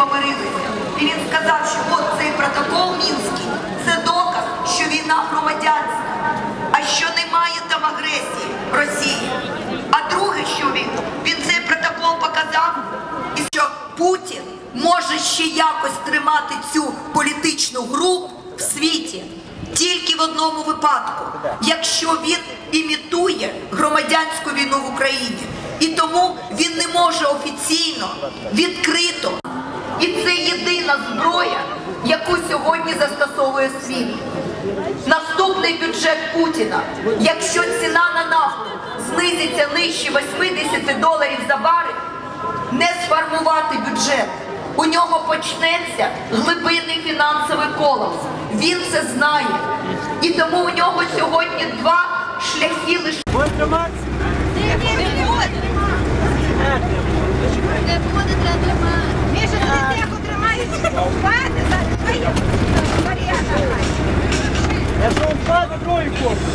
помирилися. І він сказав, що от цей протокол мінський це доказ, що війна громадянська, а що немає там агресії Росії. А друге, що він? Він цей протокол показав, і що Путін може ще якось тримати цю політичну гру в світі тільки в одному випадку, якщо він імітує громадянську війну в Україні. І тому він не може офіційно, відкрито. Єдина зброя, яку сьогодні застосовує світ. Наступний бюджет Путіна, якщо ціна на нафту знизиться нижче 80 доларів за барель, не сформувати бюджет. У нього почнеться глибинний фінансовий колапс. Він це знає. І тому у нього сьогодні два шляхи лише. away from.